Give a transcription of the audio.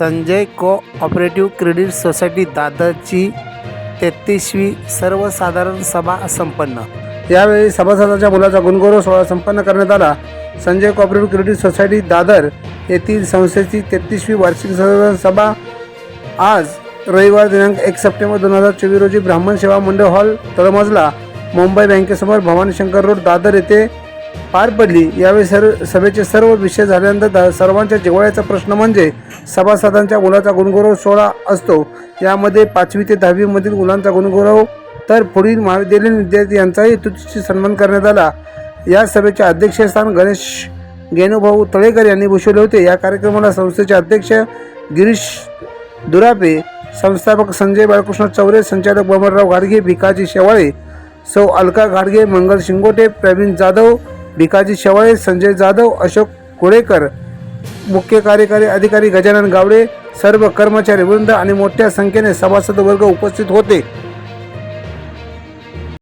Sanjay co operative credit society दादरची तेहतीसवी सर्वसाधारण सभा संपन्न. यावेळी सभासदांच्या मुलाचा गुणगौरव सोहळा संपन्न करण्यात आला. Sanjay cooperative credit society Dadar येथील संस्थेची तेहतीसवी वार्षिक सर्वसाधारण सभा आज रविवार दिनांक एक सप्टेंबर दोन हजार चोवीस रोजी ब्राह्मण सेवा मंडळ हॉल तळमजला मुंबई बँकेसमोर भवानी शंकर रोड दादर येथे पार पडली. यावेळी सर्व सभेचे सर्व विषय झाल्यानंतर सर्वांच्या जिव्हाळ्याचा प्रश्न म्हणजे सभासदांच्या मुलाचा गुणगौरव सोहळा असतो. यामध्ये पाचवी ते दहावीमधील मुलांचा गुणगौरव तर पुढील महाविद्यालयीन विद्यार्थी यांचाही तुतीशी सन्मान करण्यात आला. या सभेचे अध्यक्षस्थान गणेश गेनुभाऊ तळेकर यांनी भूषवले होते. या कार्यक्रमाला संस्थेचे अध्यक्ष गिरीश दुरापे संस्थापक संजय बाळकृष्ण चौरे संचालक बमरराव गाडगे भिकाजी शेवाळे सौ अलका गाडगे मंगल शिंगोटे प्रवीण जाधव भिकाजी शेवाळे संजय जाधव अशोक कोळेकर मुख्य कार्यकारी अधिकारी गजानन गावडे सर्व कर्मचारी वृंद आणि मोठ्या संख्येने सभासद वर्ग उपस्थित होते.